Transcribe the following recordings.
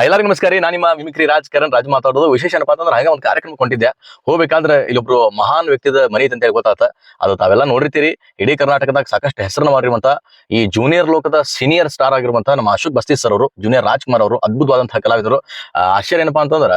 ಎಲ್ಲರಿಗೂ ನಮಸ್ಕಾರ ನಾನು ನಿಮ್ಮ ಮಿಮಿಕ್ರಿ ರಾಜ್ ಕರಣ್ ರಾಜ್ ಮಾತಾಡೋದು. ವಿಶೇಷ ಏನಪ್ಪ ಅಂತಂದ್ರೆ ಹಾಗೆ ಒಂದು ಕಾರ್ಯಕ್ರಮ ಕೊಂಡಿದ್ದೆ. ಹೋಗ್ಬೇಕಂದ್ರೆ ಇಲ್ಲೊಬ್ರು ಮಹಾನ್ ವ್ಯಕ್ತಿದ ಮನೆ ಐತೆ ಅಂತ ಹೇಳಿ ಗೊತ್ತಾತ. ಅದು ತಾವೆಲ್ಲ ನೋಡಿರ್ತೀರಿ. ಇಡೀ ಕರ್ನಾಟಕದಾಗ ಸಾಕಷ್ಟು ಹೆಸರನ್ನ ಮಾಡಿರುವಂತ ಈ ಜೂನಿಯರ್ ಲೋಕದ ಸೀನಿಯರ್ ಸ್ಟಾರ್ ಆಗಿರುವಂತ ನಮ್ಮ ಅಶೋಕ್ ಬಸ್ತಿ ಸರ್ ಅವರು ಜೂನಿಯರ್ ರಾಜ್ಕುಮಾರ್ ಅವರು ಅದ್ಭುತವಾದಂತಹ ಕಲಾವಿದರು. ಆಶ್ಚರ್ಯ ಏನಪ್ಪಾ ಅಂತಂದ್ರ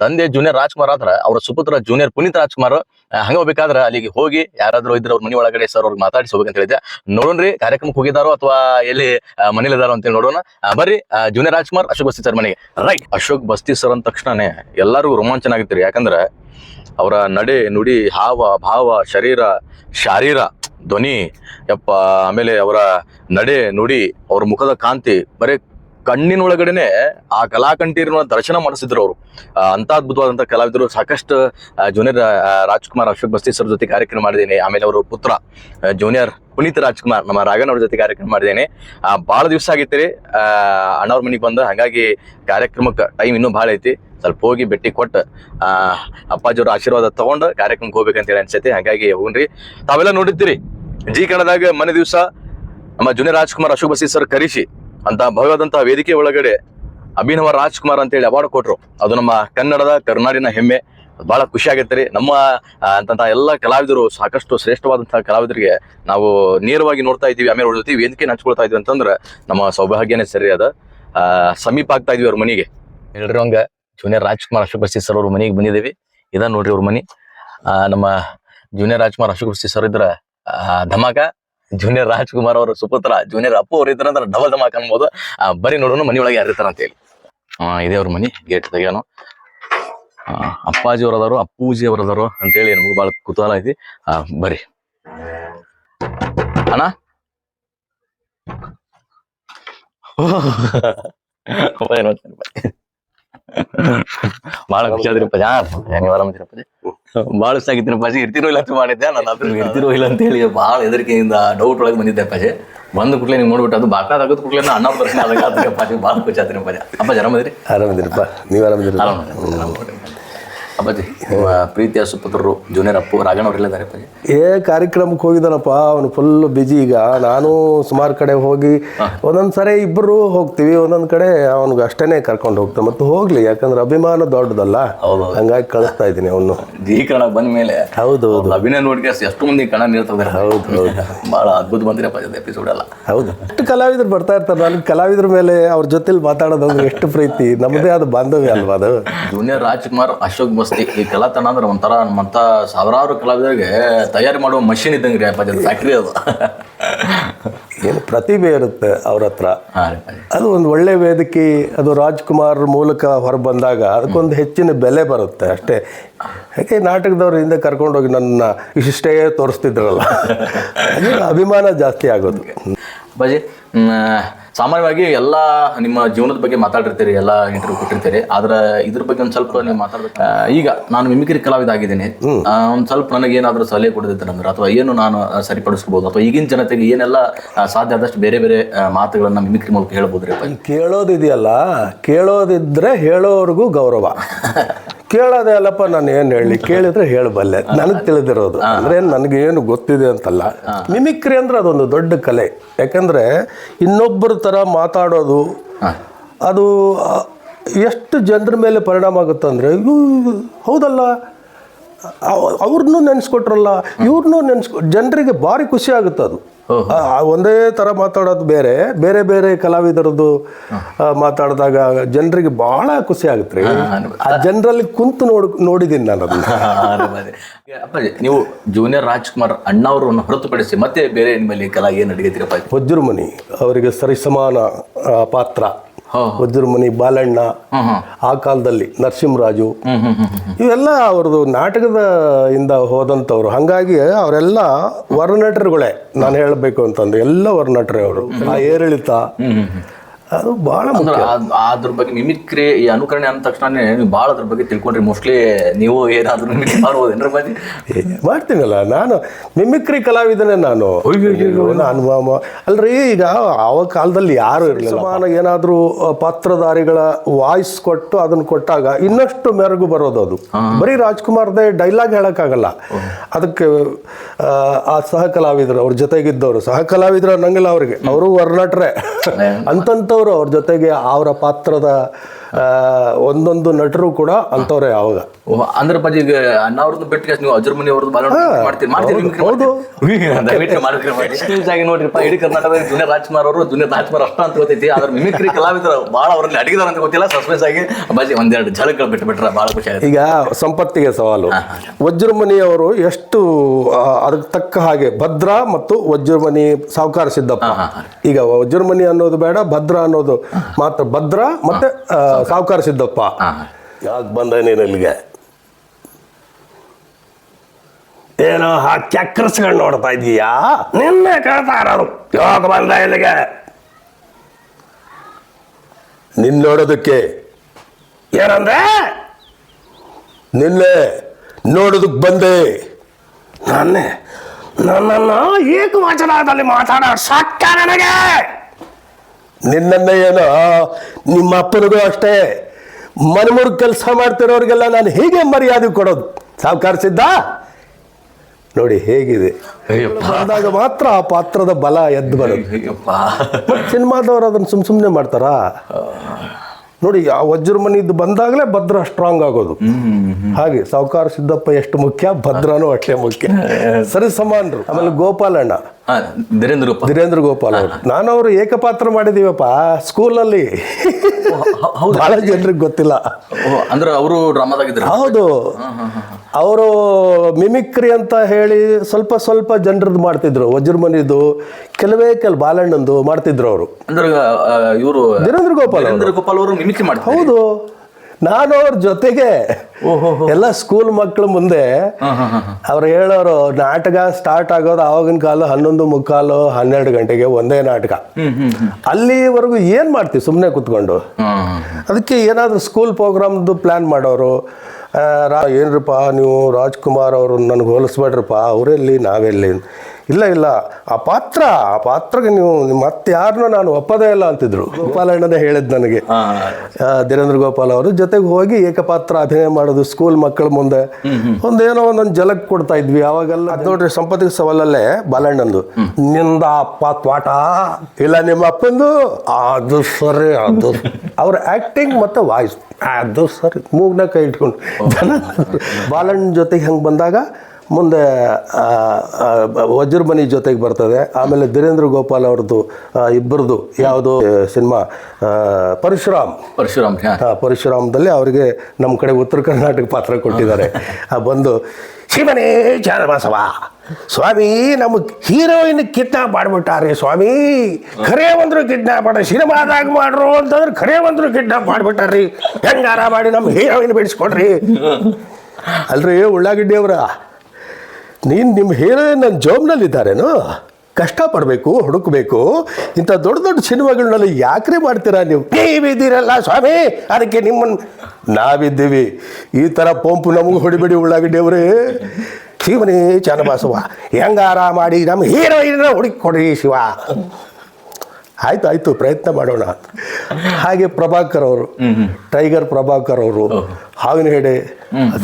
ತಂದೆ ಜೂನಿಯರ್ ರಾಜ್ಕುಮಾರ್ ಆದ್ರ ಅವ್ರ ಸುಪುತ್ರ ಜೂನಿಯರ್ ಪುನೀತ್ ರಾಜ್ಕುಮಾರ್ ಹಂಗ ಹೋಗ್ಬೇಕಾದ್ರೆ ಅಲ್ಲಿಗೆ ಹೋಗಿ ಯಾರಾದ್ರೂ ಇದ್ರ ಅವ್ರ ಮನೆ ಒಳಗಡೆ ಸರ್ ಅವ್ರಿಗೆ ಮಾತಾಡಿಸಿ ಹೋಗ್ಬೇಕಂತ ಹೇಳಿದ್ದೆ. ನೋಡೋಣ್ರಿ ಕಾರ್ಯಕ್ರಮಕ್ಕೆ ಹೋಗಿದಾರೋ ಅಥವಾ ಎಲ್ಲಿ ಮನೇಲಿದಾರೋ ಅಂತೇಳಿ ನೋಡೋಣ. ಬರ್ರಿ ಆ, ಜೂನಿಯರ್ ರಾಜ್ಕುಮಾರ್ ಅಶೋಕ್ ಬಸ್ತಿ ಸರ್ ಮನೆಗೆ. ರೈಟ್ ಅಶೋಕ್ ಬಸ್ತಿ ಸರ್ ಅಂದ ತಕ್ಷಣನೇ ಎಲ್ಲರೂ ರೋಮಾಂಚನ ಆಗಿರ್ತೀರಿ. ಯಾಕಂದ್ರೆ ಅವರ ನಡೆ ನುಡಿ ಹಾವ ಭಾವ ಶರೀರ ಶಾರೀರ ಧ್ವನಿ ಯಪ್ಪ ಆಮೇಲೆ ಅವರ ನಡೆ ನುಡಿ ಅವ್ರ ಮುಖದ ಕಾಂತಿ ಬರೀ ಕಣ್ಣಿನೊಳಗಡೆನೆ ಆ ಕಲಾಕಂಠೀರನ ದರ್ಶನ ಮಾಡಿಸಿದ್ರು ಅವರು. ಅಂತ ಅದ್ಭುತವಾದಂತ ಕಲಾವಿದರು. ಸಾಕಷ್ಟು ಜೂನಿಯರ್ ರಾಜ್ಕುಮಾರ್ ಅಶೋಕ್ ಬಸ್ತಿ ಸರ್ ಜೊತೆ ಕಾರ್ಯಕ್ರಮ ಮಾಡಿದ್ದೇನೆ. ಆಮೇಲೆ ಅವರು ಪುತ್ರ ಜೂನಿಯರ್ ಪುನೀತ್ ರಾಜ್ಕುಮಾರ್, ನಮ್ಮ ರಾಘನ್ ಜೊತೆ ಕಾರ್ಯಕ್ರಮ ಮಾಡಿದ್ದೇನೆ. ಭಾಳ ದಿವಸ ಆಗಿತ್ತು ರೀ ಅಣ್ಣವ್ರ ಮನೆಗೆ ಬಂದ. ಹಾಗಾಗಿ ಕಾರ್ಯಕ್ರಮಕ್ಕೆ ಟೈಮ್ ಇನ್ನೂ ಭಾಳ ಐತಿ. ಸ್ವಲ್ಪ ಹೋಗಿ ಭೇಟಿ ಕೊಟ್ಟು ಅಪ್ಪಾಜಿಯವ್ರ ಆಶೀರ್ವಾದ ತಗೊಂಡು ಕಾರ್ಯಕ್ರಮಕ್ಕೆ ಹೋಗ್ಬೇಕಂತ ಹೇಳಿ ಅನ್ಸೈತಿ. ಹಾಗಾಗಿ ಹೋಗ್ರಿ. ತಾವೆಲ್ಲ ನೋಡಿದ್ದೀರಿ. ಜಿ ಕನ್ನಡದಾಗ ಮನೆ ದಿವಸ ನಮ್ಮ ಜೂನಿಯರ್ ರಾಜ್ಕುಮಾರ್ ಅಶೋಕ್ ಸರ್ ಕರೆಸಿ ಅಂತ ಭವ್ಯವಾದಂತಹ ವೇದಿಕೆ ಒಳಗಡೆ ಅಭಿನವ ರಾಜ್ಕುಮಾರ್ ಅಂತೇಳಿ ಅವಾರ್ಡ್ ಕೊಟ್ರು. ಅದು ನಮ್ಮ ಕನ್ನಡದ ಕರ್ನಾಡಿನ ಹೆಮ್ಮೆ. ಬಹಳ ಖುಷಿ ರೀ. ನಮ್ಮ ಅಂತ ಎಲ್ಲ ಕಲಾವಿದರು ಸಾಕಷ್ಟು ಶ್ರೇಷ್ಠವಾದಂತಹ ಕಲಾವಿದರಿಗೆ ನಾವು ನೇರವಾಗಿ ನೋಡ್ತಾ ಇದ್ದೀವಿ. ಆಮೇಲೆ ಜೊತೆ ವೇದಿಕೆ ಹಂಚ್ಕೊಳ್ತಾ ಇದ್ವಿ ಅಂತಂದ್ರೆ ನಮ್ಮ ಸೌಭಾಗ್ಯನೇ ಸರಿ ಅದ. ಸಮೀಪ ಆಗ್ತಾ ಇದ್ವಿ ಅವ್ರ ಮನೆಗೆ. ಹೇಳ್ರಿ ಹಂಗ ಜೂನಿಯರ್ ರಾಜ್ಕುಮಾರ್ ಅಶೋಕ್ ಸರ್ ಅವ್ರ ಮನೆಗೆ ಬಂದಿದ್ದೀವಿ. ಇದ ನೋಡ್ರಿ ಅವ್ರ ಮನಿ. ನಮ್ಮ ಜೂನಿಯರ್ ರಾಜ್ಕುಮಾರ್ ಅಶೋಕ್ ಸರ್ ಇದ್ರ ಧಮಾಕ. ಜೂನಿಯರ್ ರಾಜ್ಕುಮಾರ್ ಅವರ ಸುಪುತ್ರ, ಜೂನಿಯರ್ ಅಪ್ಪು ಅವ್ರ ಇದ್ರ ಡಬಲ್ ದಮಾಕ್ ಅನ್ಬೋದು. ಬರೀ ನೋಡೋಣ ಮನಿ ಒಳಗೆ ಯಾರು ಇರ್ತಾರ ಅಂತ ಹೇಳಿ. ಇದೇ ಅವ್ರ ಮನಿ ಗೇಟ್ ತೆಗಿಯೋನು. ಅಪ್ಪಾಜಿ ಅವರದಾರು, ಅಪ್ಪೂಜಿ ಅವರದಾರು ಅಂತ ಅಂತೇಳಿ ನಮ್ಗೆ ಭಾಳ ಕುತೂಹಲ ಐತಿ. ಬರೀ ಅಣ್ಣ? ಓ. ಬಾಳ ಖುಷಿ ಆದ್ರಿಪ್ಪ ಜಾ ನೀವು ಆರಾಮದಿರಪ್ಪ ಬಾಳ ಇಷ್ಟ ಆಗಿತ್ತು ಪಾಜಿ ಇರ್ತಿರೋ ಇಲ್ಲ ಅಂತ ಮಾಡಿದ್ದೆ ನಾನು ಅದ್ರ ಇರ್ತಿರೋ ಇಲ್ಲ ಅಂತ ಹೇಳಿ ಭಾಳ ಹೆದರಿಕೆಯಿಂದ ಡೌಟ್ ಒಳಗೆ ಬಂದಿದ್ದೆ ಪಾಜಿ ಬಂದ ಕೂಡಲೇ ನೀವು ನೋಡ್ಬಿಟ್ಟು ಅದು ಬಾಕ್ಲ ತೆಗೆದ ಕೂಡಲೇ ಅಣ್ಣ ದರ್ಶನ ಆದಾಗ ಆದ್ರೆ ಪಾಜಿ ಭಾಳ ಖುಷಿ ಆದ್ರಿ ಪಾಜಿ ಅಪ್ಪಾಜಿ ಆರಾಮದಿರಿ ಆರಾಮದಿರಪ್ಪ ನೀವು ಆರಾಮದಿರ ಆರಾಮ ಅಪ್ಪಾಜಿ ನಿಮ್ಮ ಪ್ರೀತಿಯ ಸುಪುತ್ರರು ಜೂನಿಯರ್ ಅಪ್ಪು ರಾಗಣ್ಣ ಅವ್ರೆಲ್ಲ ಇದ್ದಾರೆ ಅಪ್ಪಾಜಿ ಏ ಕಾರ್ಯಕ್ರಮಕ್ಕೆ ಹೋಗಿದ್ದಾನಪ್ಪ ಅವನು ಫುಲ್ ಬಿಜಿ ಈಗ. ನಾನು ಸುಮಾರು ಕಡೆ ಹೋಗಿ ಒಂದೊಂದು ಸರಿ ಇಬ್ಬರು ಹೋಗ್ತೀವಿ ಒಂದೊಂದು ಕಡೆ ಅವನಿಗೆ ಅಷ್ಟೇ ಕರ್ಕೊಂಡು ಹೋಗ್ತಾನೆ ಮತ್ತು ಹೋಗ್ಲಿ ಯಾಕಂದ್ರೆ ಅಭಿಮಾನ ದೊಡ್ಡದಲ್ಲ. ಹೌದು. ಹಂಗಾಗಿ ಕಳಿಸ್ತಾ ಇದ್ದೀನಿ ಅವನು. ಜಿ ಬಂದ ಮೇಲೆ ಹೌದು ಹೌದು. ಅಭಿನಯ ನೋಡಿಕೆ ಎಷ್ಟು ಮಂದಿ ಕಣ ನಿಲ್ತದೆ ಹೌದು ಹೌದು. ಭಾಳ ಅದ್ಭುತ ಬಂದಿರಪ್ಪ ಎಪಿಸೋಡ್ ಎಲ್ಲ. ಹೌದು. ಎಷ್ಟು ಕಲಾವಿದರು ಬರ್ತಾ ಇರ್ತಾರೆ. ನನಗೆ ಕಲಾವಿದ್ರ ಮೇಲೆ ಅವ್ರ ಜೊತೆಲಿ ಮಾತಾಡೋದು ಎಷ್ಟು ಪ್ರೀತಿ. ನಮ್ಮದೇ ಅದು ಬಾಂಧವ್ಯ ಅಲ್ವಾ ಅದು? ಜೂನಿಯರ್ ರಾಜ್ಕುಮಾರ್ ಅಶೋಕ್ ಬಸ್ತಿ ಈ ಕಲಾತನ ಅಂದ್ರೆ ಒಂಥರ ನಮ್ಮಂಥ ಸಾವಿರಾರು ಕಲಾವಿದರಿಗೆ ತಯಾರಿ ಮಾಡುವ ಮಷಿನ್ ಇದ್ದಂಗೆ ರೀ ಅಪ್ಪಾಜಿ ಫ್ಯಾಕ್ಟ್ರಿ ಅದು. ಏನು ಪ್ರತಿಭೆ ಇರುತ್ತೆ ಅವ್ರ ಹತ್ರ. ಅದು ಒಂದು ಒಳ್ಳೆ ವೇದಿಕೆ ಅದು ರಾಜ್ಕುಮಾರ್ ಮೂಲಕ ಹೊರ ಬಂದಾಗ ಅದಕ್ಕೊಂದು ಹೆಚ್ಚಿನ ಬೆಲೆ ಬರುತ್ತೆ ಅಷ್ಟೇ. ಯಾಕೆ ನಾಟಕದವ್ರ ಹಿಂದೆ ಕರ್ಕೊಂಡೋಗಿ ನನ್ನ ಇಷ್ಟೇ ತೋರಿಸ್ತಿದ್ರಲ್ಲ. ಅಭಿಮಾನ ಜಾಸ್ತಿ ಆಗೋದು. ಅಪ್ಪಾಜಿ ಮ್, ಸಾಮಾನ್ಯವಾಗಿ ಎಲ್ಲ ನಿಮ್ಮ ಜೀವನದ ಬಗ್ಗೆ ಮಾತಾಡಿರ್ತೀರಿ ಎಲ್ಲ ಇಂಟರ್ವ್ಯೂ ಕೊಟ್ಟಿರ್ತೀರಿ ಆದ್ರೆ ಇದ್ರ ಬಗ್ಗೆ ಒಂದು ಸ್ವಲ್ಪ ನೀವು ಮಾತಾಡ್ಬೇಕು. ಈಗ ನಾನು ಮಿಮಿಕ್ರಿ ಕಲಾವಿದ ಆಗಿದ್ದೀನಿ ಒಂದು ಸ್ವಲ್ಪ ನನಗೆ ಏನಾದರೂ ಸಲಹೆ ಕೊಡದಿದ್ದರೆ ಅಂದ್ರೆ ಅಥವಾ ಏನು ನಾನು ಸರಿಪಡಿಸ್ಕೋಬಹುದು ಸರಿಪಡಿಸ್ಬೋದು ಅಥವಾ ಈಗಿನ ಜನತೆಗೆ ಏನೆಲ್ಲ ಸಾಧ್ಯ ಆದಷ್ಟು ಬೇರೆ ಬೇರೆ ಮಾತುಗಳನ್ನು ಮಿಮಿಕ್ರಿ ಮೂಲಕ ಹೇಳ್ಬೋದ್ರಿ ಕೇಳೋದಿದೆಯಲ್ಲ ಕೇಳೋದಿದ್ರೆ ಹೇಳೋರ್ಗೂ ಗೌರವ. ಕೇಳೋದೇ ಅಲ್ಲಪ್ಪ ನಾನು ಏನು ಹೇಳಿ? ಕೇಳಿದ್ರೆ ಹೇಳಬಲ್ಲೆ. ನನಗೆ ತಿಳಿದಿರೋದು. ಅಂದರೆ ನನಗೆ ಏನು ಗೊತ್ತಿದೆ ಅಂತಲ್ಲ. ಮಿಮಿಕ್ರಿ ಅಂದರೆ ಅದೊಂದು ದೊಡ್ಡ ಕಲೆ. ಯಾಕಂದರೆ ಇನ್ನೊಬ್ಬರ ಥರ ಮಾತಾಡೋದು ಅದು ಎಷ್ಟು ಜನರ ಮೇಲೆ ಪರಿಣಾಮ ಆಗುತ್ತೆ ಅಂದರೆ ಹೌದಲ್ಲ ಅವ್ರನ್ನೂ ನೆನೆಸ್ಕೊಟ್ರಲ್ಲ ಇವ್ರನ್ನೂ ನೆನೆಸ್ಕೊ ಜನರಿಗೆ ಭಾರಿ ಖುಷಿ ಆಗುತ್ತೆ ಅದು. ಒಂದೇ ಥರ ಮಾತಾಡೋದು ಬೇರೆ ಬೇರೆ ಬೇರೆ ಕಲಾವಿದರದ್ದು ಮಾತಾಡಿದಾಗ ಜನರಿಗೆ ಭಾಳ ಖುಷಿ ಆಗುತ್ತೆ. ರೀ ಆ ಜನರಲ್ಲಿ ಕುಂತು ನೋಡ್ ನೋಡಿದ್ದೀನಿ ನಾನು ಅದನ್ನ. ನೀವು ಜೂನಿಯರ್ ರಾಜ್ಕುಮಾರ್ ಅಣ್ಣವ್ರನ್ನ ಹೊರತುಪಡಿಸಿ ಮತ್ತೆ ಬೇರೆ ನಿಮ್ಮಲ್ಲಿ ಕಲಾ ಏನು ನಡೆಯುತ್ತೀರಪ್ಪ ವಜ್ರಮುನಿ ಅವರಿಗೆ ಸರಿಸಮಾನ ಪಾತ್ರ. ಹೋ. ವಜ್ರಮುನಿ ಬಾಲಣ್ಣ ಆ ಕಾಲದಲ್ಲಿ ನರಸಿಂಹರಾಜು. ಇವೆಲ್ಲ ಅವ್ರದ್ದು ನಾಟಕದ ಇಂದ ಹೋದಂಥವ್ರು. ಹಾಗಾಗಿ ಅವರೆಲ್ಲ ವರ್ಣಟರುಗಳೇ ನಾನು ಹೇಳಬೇಕು ಅಂತಂದ್ರೆ ಎಲ್ಲ ವರ್ಣಟರೇ ಅವರು. ಆ ಏರಿಳಿತ ಅದು ಭಾಳ ಅಂದ್ರೆ ಆ- ಅದ್ರ ಬಗ್ಗೆ ಮಿಮಿಕ್ರಿ ಈ ಅನುಕರಣೆ ಅಂದ ತಕ್ಷಣ ನೀವು ಭಾಳ ಅದ್ರ ಬಗ್ಗೆ ತಿಳ್ಕೊಂಡ್ರಿ. ಮೋಸ್ಟ್ಲಿ ನೀವು ಏನಾದ್ರೂ ಮಾಡ್ಬೋದೇನ್ರ ಬಗ್ಗೆ? ಏ, ಮಾಡ್ತೀನಲ್ಲ. ನಾನು ಮಿಮಿಕ್ರಿ ಕಲಾವಿದನೇ ನಾನು. ಅನುಭವ ಅಲ್ರಿ ಈಗ ಆವ ಕಾಲದಲ್ಲಿ ಯಾರು ಇರಲಿಲ್ಲ. ಸಮಾನ ಏನಾದರೂ ಪಾತ್ರಧಾರಿಗಳ ವಾಯ್ಸ್ ಕೊಟ್ಟು ಅದನ್ನ ಕೊಟ್ಟಾಗ ಇನ್ನಷ್ಟು ಮೆರುಗು ಬರೋದು ಅದು. ಬರೀ ರಾಜ್ಕುಮಾರ್ದೇ ಡೈಲಾಗ್ ಹೇಳೋಕ್ಕಾಗಲ್ಲ. ಅದಕ್ಕೆ ಆ, ಸಹ ಕಲಾವಿದರು ಅವ್ರ ಜೊತೆಗಿದ್ದವರು ಸಹ ಕಲಾವಿದರು ಅನ್ನಂಗಿಲ್ಲ ಅವ್ರಿಗೆ ಅವರು ವರ್ಣಟ್ರೆ. ಅಂತಂಥವ್ರು ಅವ್ರ ಜೊತೆಗೆ ಅವರ ಪಾತ್ರದ ಒಂದೊಂದು ನಟರು ಕೂಡ ಅಂತವ್ರೆ ಅವಾಗ ಅಂದ್ರ ಬಾಜಿ ಅಣ್ಣವ್ರದ್ದು ಬಿಟ್ಟು ನೀವು ಅಜರ್ಮನಿ ಅವ್ರದ್ದು ಬಾಲ ಮಾಡ್ತೀರಿ ಮಾಡ್ತೀರಿ ನೋಡ್ರಿಪ್ಪ ಇಡೀ ಕರ್ನಾಟಕದ ಜೂನಿಯರ್ ರಾಜ್ಕುಮಾರ್ ಅವರು ಜೂನಿಯರ್ ರಾಜ್ಕುಮಾರ್ ಅಷ್ಟ ಅಂತ ಗೊತ್ತೈತಿ. ಅದ್ರ ಮಿಮಿಕ್ರಿ ಕಲಾವಿದರು ಭಾಳ ಅವ್ರಲ್ಲಿ ಅಡಗಿದಾರ ಅಂತ ಗೊತ್ತಿಲ್ಲ. ಸಸ್ಪೆನ್ಸ್ ಆಗಿ ಅಪ್ಪಾಜಿ ಒಂದೆರಡು ಝಳಕ್ಗಳು ಬಿಟ್ಟು ಬಿಟ್ರೆ ಭಾಳ ಖುಷಿ ಆಗುತ್ತೆ. ಈಗ ಸಂಪತ್ತಿಗೆ ಸವಾಲು. ವಜ್ರಮನಿ ಅವರು ಎಷ್ಟು ಅದಕ್ಕೆ ತಕ್ಕ ಹಾಗೆ ಭದ್ರ ಮತ್ತು ವಜ್ರಮನಿ ಸಾವುಕಾರ ಸಿದ್ದಪ್ಪ. ಈಗ ವಜ್ರಮನಿ ಅನ್ನೋದು ಬೇಡ ಭದ್ರ ಅನ್ನೋದು ಮಾತ್ರ. ಭದ್ರ ಮತ್ತೆ ಸಾವುಕಾರ. ಸಿದ್ದಪ್ಪ. ಯಾಕೆ ಬಂದ ನೀನು ಇಲ್ಲಿಗೆ? ಏನೋ ಆ ಚಕ್ರಸ್ಕೊಂಡು ನೋಡ್ತಾ ಇದೀಯಾ ನಿನ್ನೆ ಕೇಳ್ತಾ ಇರೋದು. ಯಾವಾಗ ಬಂದ ಇಲ್ಲಿಗೆ? ನಿನ್ನ ನೋಡೋದಕ್ಕೆ. ಏನಂದ್ರೆ ನಿನ್ನೆ ನೋಡೋದಕ್ಕೆ ಬಂದೆ. ನಾನೇ ನನ್ನನ್ನು ಏಕವಚನದಲ್ಲಿ ಮಾತಾಡೋ ಸಾಕ ನನಗೆ. ನಿನ್ನನ್ನ ಏನೋ? ನಿಮ್ಮ ಅಪ್ಪನಿಗೂ ಅಷ್ಟೇ. ಮನಮೂರು ಕೆಲಸ ಮಾಡ್ತಿರೋರಿಗೆಲ್ಲ ನಾನು ಹೀಗೆ ಮರ್ಯಾದೆ ಕೊಡೋದು. ಸಾವುಕಾರಿಸಿದ್ದ ನೋಡಿ ಹೇಗಿದೆ. ಆದಾಗ ಅಂದಾಗ ಮಾತ್ರ ಆ ಪಾತ್ರದ ಬಲ ಎದ್ದು ಬರೋದು ಸಿನಿಮಾದವರು ಸಿನಿಮಾದವ್ರು ಅದನ್ನು ಸುಮ್ ಸುಮ್ಮನೆ ಮಾಡ್ತಾರಾ? ನೋಡಿ ಆ ವಜ್ರಮನಿದ್ದು ಬಂದಾಗಲೇ ಭದ್ರ ಸ್ಟ್ರಾಂಗ್ ಆಗೋದು. ಹಾಗೆ ಸಾವುಕಾರ ಸಿದ್ದಪ್ಪ ಎಷ್ಟು ಮುಖ್ಯ? ಭದ್ರನೂ ಅಷ್ಟೇ ಮುಖ್ಯ. ಸರಿ ಸಮಾನರು. ಆಮೇಲೆ ಗೋಪಾಲಣ್ಣ. ಧೀರೇಂದ್ರ ಧೀರೇಂದ್ರ ಗೋಪಾಲ್ ಅವರು. ನಾನು ಅವರು ಏಕಪಾತ್ರ ಮಾಡಿದೀವಪ್ಪ ಸ್ಕೂಲಲ್ಲಿ ಬಹಳ ಜನರಿಗೆ ಗೊತ್ತಿಲ್ಲ. ಅಂದ್ರೆ ಅವರು ಡ್ರಾಮಾದಾಗಿದ್ರು ಹೌದು. ಅವರು ಮಿಮಿಕ್ರಿ ಅಂತ ಹೇಳಿ ಸ್ವಲ್ಪ ಸ್ವಲ್ಪ ಜನರದ್ದು ಮಾಡ್ತಿದ್ರು ವಜ್ರಮನಿದು ಕೆಲವೇ ಕೆಲ ಬಾಲಣ್ಣಂದು ಮಾಡ್ತಿದ್ರು ಅವರು. ಅಂದ್ರೆ ಇವರು ಧೀರೇಂದ್ರ ಗೋಪಾಲ್ ವೀರೇಂದ್ರ ಗೋಪಾಲ್ ಅವರು ಮಿಮಿಕ್ರಿ ಮಾಡ್ತಾರೆ ಹೌದು. ನಾನು ಅವ್ರ ಜೊತೆಗೆ ಎಲ್ಲ ಸ್ಕೂಲ್ ಮಕ್ಕಳ ಮುಂದೆ ಅವ್ರು ಹೇಳೋರು ನಾಟಕ ಸ್ಟಾರ್ಟ್ ಆಗೋದು ಆವಾಗಿನ ಕಾಲ ಹನ್ನೊಂದು ಮುಕ್ಕಾಲು ಹನ್ನೆರಡು ಗಂಟೆಗೆ ಒಂದೇ ನಾಟಕ. ಅಲ್ಲಿವರೆಗೂ ಏನ್ ಮಾಡ್ತೀವಿ ಸುಮ್ಮನೆ ಕುತ್ಕೊಂಡು? ಅದಕ್ಕೆ ಏನಾದರೂ ಸ್ಕೂಲ್ ಪ್ರೋಗ್ರಾಮ್ದು ಪ್ಲ್ಯಾನ್ ಮಾಡೋರು ಏನ್ರಪ್ಪ ನೀವು ರಾಜ್ಕುಮಾರ್ ಅವರು ನನಗೆ ಹೋಲಿಸ್ಬೇಡ್ರಪ್ಪ ಅವರೆಲ್ಲಿ ನಾವೆಲ್ಲಿ? ಇಲ್ಲ ಇಲ್ಲ. ಆ ಪಾತ್ರ ಆ ಪಾತ್ರಕ್ಕೆ ನೀವು ಮತ್ತೆ ಯಾರನ್ನೂ ನಾನು ಒಪ್ಪದೇ ಇಲ್ಲ ಅಂತಿದ್ರು. ಗೋಪಾಲಣ್ಣನೇ ಹೇಳಿದ್ ನನಗೆ. ಧೀರೇಂದ್ರ ಗೋಪಾಲ್ ಅವರು ಜೊತೆಗೆ ಹೋಗಿ ಏಕಪಾತ್ರ ಅಭಿನಯ ಮಾಡೋದು ಸ್ಕೂಲ್ ಮಕ್ಕಳ ಮುಂದೆ. ಒಂದೇನೋ ಒಂದೊಂದು ಜಲಕ್ ಕೊಡ್ತಾ ಇದ್ವಿ. ಅವಾಗೆಲ್ಲ ಅದು ನೋಡ್ರಿ ಸಂಪತ್ತಿಗೆ ಸವಾಲಲ್ಲೇ ಬಾಲಣ್ಣಂದು. ನಿಂದ ಅಪ್ಪ ತ್ವಾಟ. ಇಲ್ಲ ನಿಮ್ಮ ಅಪ್ಪಂದು? ಅದು ಸರಿ ಅದು. ಅವ್ರ ಆಕ್ಟಿಂಗ್ ಮತ್ತೆ ವಾಯ್ಸ್ ಅದು ಸರಿ. ಮೂಗ್ನ ಕೈ ಇಟ್ಕೊಂಡು. ಬಾಲಣ್ಣ ಜೊತೆಗೆ ಹಂಗೆ ಬಂದಾಗ ಮುಂದೆ ವಜ್ರಮನಿ ಜೊತೆಗೆ ಬರ್ತದೆ. ಆಮೇಲೆ ಧೀರೇಂದ್ರ ಗೋಪಾಲ್ ಅವ್ರದ್ದು ಇಬ್ಬರದು ಯಾವುದು ಸಿನಿಮಾ ಪರಶುರಾಮ್. ಪರಶುರಾಮ್ ಪರಶುರಾಮದಲ್ಲಿ ಅವರಿಗೆ ನಮ್ಮ ಕಡೆ ಉತ್ತರ ಕರ್ನಾಟಕ ಪಾತ್ರ ಕೊಟ್ಟಿದ್ದಾರೆ. ಆ ಬಂದು ಶಿವನೇ ಚಾರಬಸವ ಸ್ವಾಮಿ ನಮ್ಮ ಹೀರೋಯಿನ್ ಕಿಡ್ನಾಪ್ ಮಾಡ್ಬಿಟ್ಟಾರೆ ಸ್ವಾಮಿ. ಖರೇ ಒಂದ್ರು ಕಿಡ್ನಾಪ್ ಮಾಡ ಸಿನಿಮಾದಾಗ ಮಾಡ್ರು ಅಂತಂದ್ರೆ ಖರೇ ಒಂದ್ರು ಕಿಡ್ನಾಪ್ ಮಾಡ್ಬಿಟ್ಟಾರ್ರಿ. ಹೆಂಗಾರ ಮಾಡಿ ನಮ್ಮ ಹೀರೋಯಿನ್ ಬಿಡಿಸ್ಕೊಡ್ರಿ. ಅಲ್ರಿ ಉಳ್ಳಾಗಡ್ಡಿ ಅವರ? ನೀನು ನಿಮ್ಮ ಹೀರೋಯಿನ್ ನನ್ನ ಜೋಬ್ನಲ್ಲಿದ್ದಾರೇನೋ ಕಷ್ಟಪಡಬೇಕು ಹುಡುಕಬೇಕು. ಇಂಥ ದೊಡ್ಡ ದೊಡ್ಡ ಸಿನಿಮಾಗಳನ್ನೆಲ್ಲ ಯಾಕ್ರೆ ಮಾಡ್ತೀರಾ ನೀವು? ನೀವಿದ್ದೀರಲ್ಲ ಸ್ವಾಮಿ, ಅದಕ್ಕೆ ನಿಮ್ಮನ್ನು ನಾವಿದ್ದೀವಿ. ಈ ಥರ ಪಂಪು ನಮಗೆ ಹೊಡಿಬೇಡಿ ಉಳ್ಳಾಗಡ್ಡಿ ಅವರೇ ಶಿವನೇ ಚನ್ನಬಸವ ಹೆಂಗಾರ ಮಾಡಿ ನಮ್ಮ ಹೀರೋಯಿನ ಹುಡುಕಿ ಕೊಡ್ರಿ ಶಿವ. ಆಯ್ತು ಆಯ್ತು ಪ್ರಯತ್ನ ಮಾಡೋಣ ಹಾಗೆ ಪ್ರಭಾಕರ್ ಅವರು ಟೈಗರ್ ಪ್ರಭಾಕರ್ ಅವರು ಹಾವಿನ ಹೆಡೆ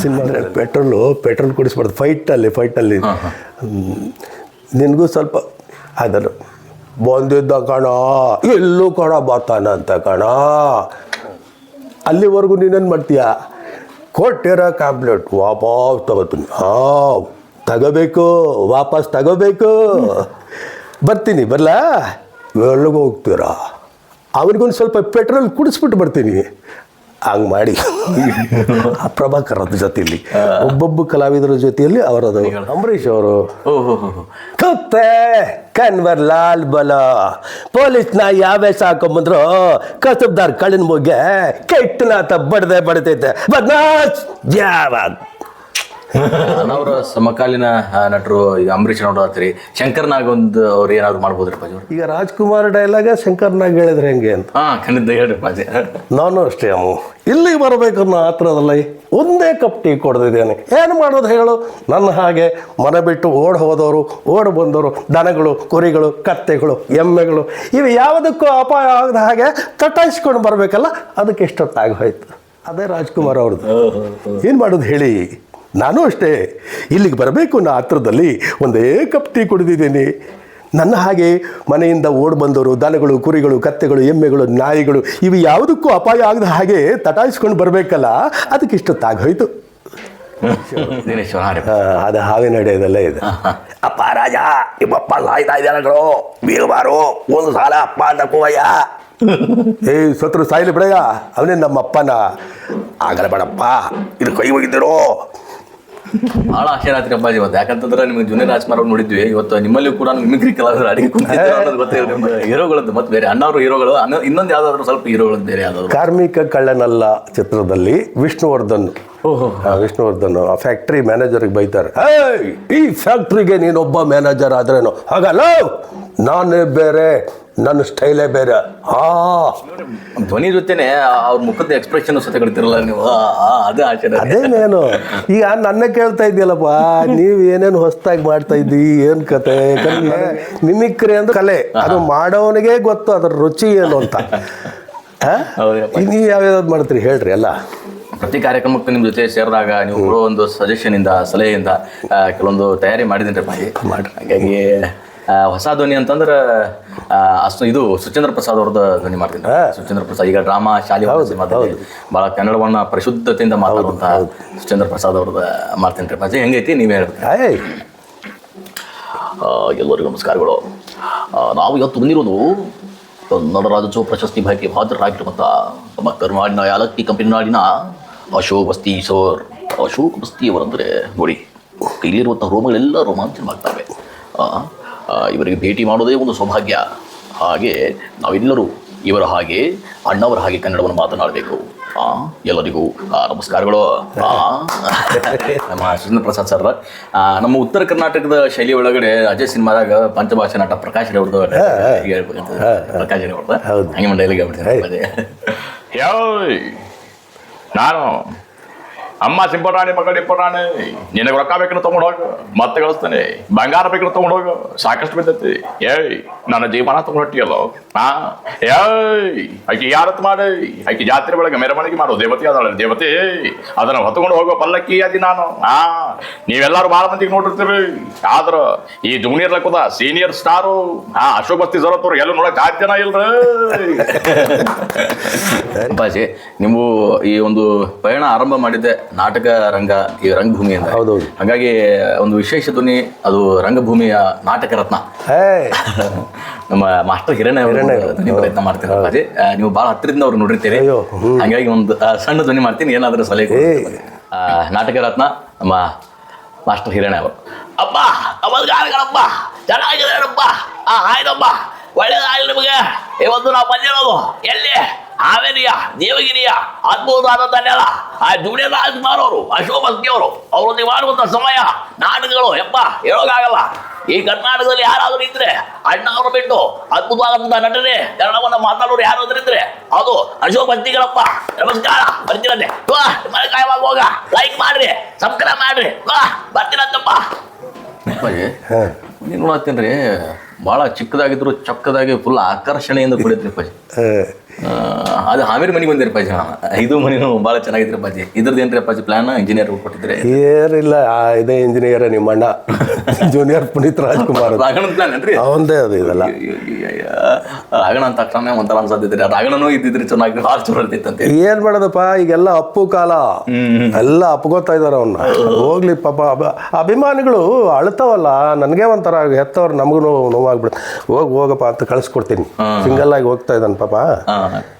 ಸಿನಿಮಾ ಪೆಟ್ರೋಲು ಪೆಟ್ರೋಲ್ ಕುಡಿಸ್ಬಾರ್ದು ಫೈಟಲ್ಲಿ ಫೈಟಲ್ಲಿ. ನಿನಗೂ ಸ್ವಲ್ಪ ಅದನ್ನು. ಬಂದಿದ್ದ ಕಣ ಎಲ್ಲೂ ಕಣ ಬರ್ತಾನಂತ ಕಣ. ಅಲ್ಲಿವರೆಗೂ ನೀನೇನು ಮಾಡ್ತೀಯ? ಕೊಟ್ಟಿರೋ ಕಾಂಪ್ಲೇಟ್ ವಾಪಸ್ ತಗೋತೀನಿ. ಹಾಂ ತಗೋಬೇಕು ವಾಪಸ್ ತಗೋಬೇಕು. ಬರ್ತೀನಿ ಬರಲಾ? ಎಲ್ಲಿಗೆ ಹೋಗ್ತೀರಾ? ಅವ್ರಿಗೊಂದು ಸ್ವಲ್ಪ ಪೆಟ್ರೋಲ್ ಕುಡಿಸ್ಬಿಟ್ಟು ಬರ್ತೀನಿ. ಹಂಗೆ ಮಾಡಿ. ಆ ಪ್ರಭಾಕರ್ ಅದ್ರ ಜೊತೆಯಲ್ಲಿ, ಒಬ್ಬೊಬ್ಬ ಕಲಾವಿದರ ಜೊತೆಯಲ್ಲಿ ಅವರದು ಅಂಬರೀಷ್ ಅವರು. ಕುತ್ತೆ ಕನ್ವರ್, ಲಾಲ್ ಬಲ ಪೊಲೀಸ್ನ ಯಾವೇ ಸಾಕೊಂಬಂದ್ರು ಕಸಬ್ದಾರ್ ಕಳಿನ ಮುಗ್ಗೆ ಕೆಟ್ಟನಾತ ಬಡ್ದೆ ಬಡತೈತೆ. ಬದ್ನಾಚ್ ಜಾವಾಗ್ ಅವರ ಸಮಕಾಲೀನ ನಟರು ಈಗ ಅಂಬರೀಷ್ ನೋಡತ್ರಿ ಶಂಕರ್ ನಾಗ್ ಒಂದು ಅವ್ರು ಏನಾದ್ರು ಮಾಡ್ಬೋದ್ರಿ ಪಾಜಿ ಅವ್ರು? ಈಗ ರಾಜ್ಕುಮಾರ್ ಡೈಲಾಗ ಶಂಕರ್ನಾಗ್ ಹೇಳಿದ್ರೆ ಹೆಂಗೆ ಅಂತ? ಹಾ ಖಂಡಿತ ಹೇಳ್ರಿ ಪಾಜಿ ನಾನು ಅಷ್ಟೇ ಅಮ್ಮ. ಇಲ್ಲಿಗೆ ಬರಬೇಕನ್ನೋ ಆತ್ರದಲ್ಲ ಒಂದೇ ಕಪ್ ಟೀ ಕೊಡ್ದಿದ್ದೇನೆ. ಏನು ಮಾಡೋದು ಹೇಳು? ನನ್ನ ಹಾಗೆ ಮನೆ ಬಿಟ್ಟು ಓಡ್ ಹೋದವರು ಓಡ್ ಬಂದವರು ದನಗಳು ಕುರಿಗಳು ಕತ್ತೆಗಳು ಎಮ್ಮೆಗಳು ಇವು ಯಾವುದಕ್ಕೂ ಅಪಾಯ ಆಗದ ಹಾಗೆ ತಟಾಯಿಸ್ಕೊಂಡು ಬರಬೇಕಲ್ಲ ಅದಕ್ಕೆ ಎಷ್ಟೊತ್ತಾಗಿ ಹೋಯ್ತು? ಅದೇ ರಾಜ್ಕುಮಾರ್ ಅವ್ರದ್ದು. ಏನು ಮಾಡೋದು ಹೇಳಿ? ನಾನು ಅಷ್ಟೇ. ಇಲ್ಲಿಗೆ ಬರಬೇಕು ಅನ್ನೋ ಹತ್ರದಲ್ಲಿ ಒಂದೇ ಕಪ್ ಟೀ ಕುಡಿದಿದ್ದೀನಿ. ನನ್ನ ಹಾಗೆ ಮನೆಯಿಂದ ಓಡ್ ಬಂದವರು ದನಗಳು ಕುರಿಗಳು ಕತ್ತೆಗಳು ಎಮ್ಮೆಗಳು ನಾಯಿಗಳು ಇವು ಯಾವುದಕ್ಕೂ ಅಪಾಯ ಆಗದ ಹಾಗೆ ತಟಾಯಿಸ್ಕೊಂಡು ಬರಬೇಕಲ್ಲ. ಅದಕ್ಕೆ ಇಷ್ಟೊತ್ತಾಗೋಯ್ತು ಅದು ಹಾವಿನ ನಡೆಯೋದೆಲ್ಲ ಇದೆ. ಅಪ್ಪ ರಾಜ ನಿಮ್ಮಪ್ಪ ಸಾಯ್ತಾ ಇದ್ದಾರಗಳು ಬೀಗಬಾರು ಒಂದು ಸಾಲ ಅಪ್ಪ ಅಂತ ಕೂವಯ್ಯ. ಏಯ್ ಸತ್ರು ಸಾಯ್ಲಿ ಬಿಡಯ್ಯ. ಅವನೇ ನಮ್ಮಪ್ಪನ ಆಗಲ್ಲ ಬೇಡಪ್ಪ. ಇದು ಕೈ ಹೋಗಿದ್ದರು ಬಹಳ ಆಶ್ಚರ್ಯ ಆತ್ರಿ ಅಪ್ಪಾಜಿ ಇವತ್ತು. ಯಾಕಂತಂದ್ರೆ ನಿಮ್ಗೆ ಜೂನಿಯರ್ ರಾಜ್ಕುಮಾರ್ ಅವ್ರು ನೋಡಿದ್ವಿ. ಇವತ್ತು ನಿಮ್ಮಲ್ಲಿ ಕೂಡ ಮಿಮಿಕ್ರಿ ಕಲಾವಿದರು ಅಡಿಗೆ ಅನ್ನೋದು ಗೊತ್ತಿಲ್ಲ ಹೀರೋಗಳದ್ದು ಮತ್ತೆ ಬೇರೆ. ಅಣ್ಣವ್ರು ಹೀರೋಗಳು ಅನ್ನ ಇನ್ನೊಂದು ಯಾವ್ದಾದ್ರು ಸ್ವಲ್ಪ ಹೀರೋಗಳದ್ದು ಬೇರೆ ಯಾವ್ದಾದ್ರು? ಕಾರ್ಮಿಕ ಕಳ್ಳನಲ್ಲ ಚಿತ್ರದಲ್ಲಿ ವಿಷ್ಣುವರ್ಧನ್. ವಿಷ್ಣುವರ್ಧನ್ ಆ ಫ್ಯಾಕ್ಟ್ರಿ ಮ್ಯಾನೇಜರ್ಗೆ ಬೈತಾರೆ. ಈ ಫ್ಯಾಕ್ಟ್ರಿಗೆ ನೀನೊಬ್ಬ ಮ್ಯಾನೇಜರ್ ಆದ್ರೇನು? ಹಾಗಲ್ಲ? ನಾನೇ ಬೇರೆ. ನನ್ನ ಸ್ಟೈಲೇ ಬೇರೆ. ಆ. ಧ್ವನಿ ಜೊತೆನೆ ಅವ್ರ ಮುಖದ ಎಕ್ಸ್ಪ್ರೆಷನ್ ಸತ ಕಳಿತಿರಲ್ಲ ನೀವು. ಅದೇ ಆಶ್ಚರ್ಯ ಅದೇನೇನು ಈಗ ನನ್ನ ಕೇಳ್ತಾ ಇದ್ದೀಯಲ್ಲಪ್ಪ ನೀವು ಏನೇನು ಹೊಸ್ತಾಗಿ ಮಾಡ್ತಾ ಇದ್ದಿ ಏನ್ ಕತೆ ಯಾಕಂದ್ರೆ ಮಿಮಿಕ್ರಿ ಅಂದ್ರೆ ಕಲೆ. ಅದು ಮಾಡೋನಿಗೆ ಗೊತ್ತು ಅದ್ರ ರುಚಿ ಏನು ಅಂತ. ನೀವು ಯಾವ್ಯಾವ್ದು ಮಾಡ್ತೀರಿ ಹೇಳ್ರಿ ಎಲ್ಲ. ಪ್ರತಿ ಕಾರ್ಯಕ್ರಮಕ್ಕೆ ನಿಮ್ಮ ಜೊತೆ ಸೇರಿದಾಗ ನೀವು ಕೊಡೋ ಒಂದು ಸಜೆಷನ್ ಇಂದ ಸಲಹೆಯಿಂದ ಕೆಲವೊಂದು ತಯಾರಿ ಮಾಡಿದ್ದೀನಿ ಮಾಡಿ ಹಾಗಾಗಿ ಹೊಸ ಧ್ವನಿ ಅಂತಂದ್ರೆ ಅಷ್ಟು ಇದು ಸುಚೇಂದ್ರ ಪ್ರಸಾದ್ ಅವ್ರದ್ದು ಧ್ವನಿ ಮಾಡ್ತೀನಿ. ಸುಚೇಂದ್ರ ಪ್ರಸಾದ್ ಈಗ ಡ್ರಾಮಾ ಶಾಲೆ ಮಾತಾಡಿ ಬಹಳ ಕನ್ನಡವನ್ನ ಪರಿಶುದ್ಧತೆಯಿಂದ ಮಾತಾಡುವಂತಹ ಸುಚೇಂದ್ರ ಪ್ರಸಾದ್ ಅವ್ರದ್ದು ಮಾಡ್ತೀನಿ ರೀ ಮಜೆ ಹೆಂಗೈತಿ? ನೀವೇ ಹೇಳ್ತೀರಿ ಎಲ್ಲರಿಗೂ ನಮಸ್ಕಾರಗಳು. ನಾವು ಇವತ್ತು ಬಂದಿರೋದು ಕನ್ನಡ ರಾಜ್ಯೋತ್ಸವ ಪ್ರಶಸ್ತಿ ಭಾಗ್ಯ ಭಾದ್ರರಾಗಿರುವಂತಹ ನಮ್ಮ ಕರ್ನಾಡಿನ ಯಾಲಕ್ಕಿ ಕಂಪನಿ ನಾಡಿನ ಅಶೋಕ್ ಬಸ್ತಿ ಸೋರ್. ಅಶೋಕ್ ಬಸ್ತಿ ಅವರಂದ್ರೆ ನೋಡಿ ಇಲ್ಲಿರುವಂಥ ರೋಮಗಳೆಲ್ಲ ರೋಮಾಂಚನವಾಗ್ತವೆ ಇವರಿಗೆ ಭೇಟಿ ಮಾಡೋದೇ ಒಂದು ಸೌಭಾಗ್ಯ. ಹಾಗೆ ನಾವೆಲ್ಲರೂ ಇವರ ಹಾಗೆ ಅಣ್ಣವರ ಹಾಗೆ ಕನ್ನಡವನ್ನು ಮಾತನಾಡಬೇಕು. ಆ, ಎಲ್ಲರಿಗೂ ಆ, ನಮಸ್ಕಾರಗಳು. ನಮ್ಮ ಸುರೇಂದ್ರ ಪ್ರಸಾದ್ ಸರ್ ನಮ್ಮ ಉತ್ತರ ಕರ್ನಾಟಕದ ಶೈಲಿ ಒಳಗಡೆ ಅಜಯ್ ಸಿನಿಮಾದಾಗ ಪಂಚಭಾಷೆ ನಾಟ ಪ್ರಕಾಶ್ ರೈ ಅವ್ರದ್ದು ಪ್ರಕಾಶ್ ಅವ್ರದ್ದು ಹಂಗೆ ಡೈಲಾಗ್ ಹೇಳ್ಬಿಡ್ತೀನಿ ನಾನು ಅಮ್ಮ ಸಿಂಪಟಾಣಿ ಮಗಳು ಡಿಂಪರಾಣಿ ನಿನಗೆ ರೊಕ್ಕ ಬೇಕನ್ನು ತೊಗೊಂಡು ಹೋಗು ಮತ್ತೆ ಕಳಿಸ್ತಾನೆ. ಬಂಗಾರ ಬೇಕನ್ನು ತೊಗೊಂಡು ಹೋಗು ಸಾಕಷ್ಟು ಬಿದ್ದೈತಿ. ಏಯ್ ನನ್ನ ಜೀವನ ತಗೊಂಡು ಹೊಟ್ಟಿಯಲ್ಲ ಹಾ? ಏಯ್ ಆಕಿ ಯಾರತ್ ಮಾಡಿ? ಆಕಿ ಜಾತ್ರೆ ಬೆಳಗ್ಗೆ ಮೆರವಣಿಗೆ ಮಾಡೋ. ದೇವತೆ ಅದಾಳೆ ದೇವತೆ. ಅದನ್ನ ಹೊತ್ಕೊಂಡು ಹೋಗೋ ಪಲ್ಲಕ್ಕಿ ಅದಿ ನಾನು. ಹಾ? ನೀವೆಲ್ಲರೂ ಭಾಳ ಮಂದಿಗೆ ನೋಡಿರ್ತೀರಿ. ಆದ್ರ ಈ ಜೂನಿಯರ್ ಲಕ್ಕದ ಸೀನಿಯರ್ ಸ್ಟಾರು ಹಾ ಅಶೋಕ್ ಬಸ್ತಿ ಜರತ್ತವ್ರು ಎಲ್ಲೂ ನೋಡಕ್ ಸಾಧ್ಯನ ಇಲ್ರಿ. ಅಪ್ಪಾಜಿ ನೀವು ಈ ಒಂದು ಪಯಣ ಆರಂಭ ಮಾಡಿದ್ದೆ. ನಾಟಕ ರಂಗ ಈ ರಂಗಭೂಮಿ ಅಂತ ಹೌದು ಹಾಗಾಗಿ ಒಂದು ವಿಶೇಷ ಧ್ವನಿ ಅದು ರಂಗಭೂಮಿಯ ನಾಟಕ ರತ್ನ. ನಮ್ಮ ಮಾಸ್ಟರ್ ಹಿರಣ್ಯ ಧ್ವನಿ ಪ್ರಯತ್ನ ಮಾಡ್ತೀನಿ ಅದೇ ನೀವು ಬಹಳ ಹತ್ತಿರದಿಂದ ಅವ್ರು ನೋಡಿರ್ತೀರಿ. ಹಂಗಾಗಿ ಒಂದು ಸಣ್ಣ ಧ್ವನಿ ಮಾಡ್ತೀನಿ ಏನಾದರೂ ಸಲಹೆ ನಾಟಕ ರತ್ನ ನಮ್ಮ ಮಾಸ್ಟರ್ ಹಿರಣ್ಯ ಅವರು. ಅಪ್ಪ ನಮಸ್ಕಾರಗಳಪ್ಪ. ಚೆನ್ನಾಗಿದ್ದಾರಪ್ಪ. ಆ ಆಯ್ತಪ್ಪ. ಒಳ್ಳೇದಾಗಲಿ ನಿಮಗೆ. ಇವತ್ತು ನಾವು ಬಂದಿರೋದು. ಎಲ್ಲಿ? ಹಾವೇರಿಯ ದೇವಗಿರಿಯ ಅದ್ಭುತವಾದಂಥ ನೆಲ ಆ ಜೂನಿಯರ್ ರಾಜ್ಕುಮಾರ್ ಅವರು ಅಶೋಕ್ ಅವರು ಅವರೊಂದಿಗೆ ಮಾಡುವಂತ ಸಮಯ ನಾಟಕಗಳು ಎಪ್ಪ ಹೇಳೋಕ್ಕಾಗಲ್ಲ ಈ ಕರ್ನಾಟಕದಲ್ಲಿ ಯಾರಾದರೂ ಇದ್ರೆ ಅಣ್ಣ ಅವರು ಬಿಟ್ಟು ಅದ್ಭುತವಾದಂತಹ ನಟನೆ ಕನ್ನಡವನ್ನ ಮಾತಾಡೋರು ಯಾರಾದ್ರೂ ಇದ್ರೆ ಅದು ಅಶೋಕ್ ಬಸ್ತಿಗಳಪ್ಪ ನಮಸ್ಕಾರ ಬರ್ತೀರಂತೆ ವಾ ಮನೆ ಹೋಗ. ಲೈಕ್ ಮಾಡ್ರಿ ಸಬ್ಸ್ಕ್ರೈಬ್ ಮಾಡ್ರಿ. ವಾ ಬರ್ತೀರಂತಪ್ಪ. ನೀನು ನೋಡತ್ತೀನಿ ರೀ ಭಾಳ ಚಿಕ್ಕದಾಗಿದ್ರು ಚಕ್ಕದಾಗಿ ಫುಲ್ ಆಕರ್ಷಣೆಯಿಂದ ಕುಡಿದ್ರಿ ಪಜಿ ಅದು ಹಾವೇರಿ ಮನೆಗೆ ಬಂದಿರಿ ಪಜಿ ಇದು ಮನೆನೂ ಭಾಳ ಚೆನ್ನಾಗಿದ್ರಪ್ಪ ಜಿ ಇದ್ರದ್ದು ಏನ್ರಿ ಅಪ್ಪಾಜಿ ಪ್ಲಾನ್ ಇಂಜಿನಿಯರ್ ಕೊಟ್ಟಿದ್ರೆ? ಏನಿಲ್ಲ ಇದೇ ಇಂಜಿನಿಯರ್ ನಿಮ್ಮ ಅಣ್ಣ. ಜೂನಿಯರ್ ಪುನೀತ್ ರಾಜ್ಕುಮಾರ್. ರಾಗಣ ಪ್ಲಾನ್ ಏನ್ರಿ? ಅವಂದೇ ಅದು ಇದೆಲ್ಲ. ರಾಗಣ ಅಂತ ತಕ್ಷಣ ಒಂಥರ ಅನ್ಸತ್ತಿದ್ರಿ ರಾಗಣನೂ ಇದ್ದಿದ್ರಿ ಚೆನ್ನಾಗಿ ಭಾಳ ಚಲೋ ಇರ್ತಿತ್ತಂತೆ ಏನ್ ಮಾಡೋದಪ್ಪ ಈಗೆಲ್ಲ ಅಪ್ಪು ಕಾಲ. ಎಲ್ಲ ಅಪ್ಗೋತಾ ಇದಾರ ಅವನ್ನ ಹೋಗ್ಲಿ ಪಾಪ ಅಭ- ಅಭಿಮಾನಿಗಳು ಅಳ್ತಾವಲ್ಲ ನನಗೆ ಒಂಥರ ಹೆತ್ತವ್ರು ನಮಗೂ ನೋವಾಗ್ಬಿಡುತ್ತೆ. ಹೋಗ್ ಹೋಗಪ್ಪ ಅಂತ ಕಳಿಸ್ಕೊಡ್ತೀನಿ. ಸಿಂಗಲ್ ಆಗಿ ಹೋಗ್ತಾ ಇದ್ದಾನೆ ಪಾಪ.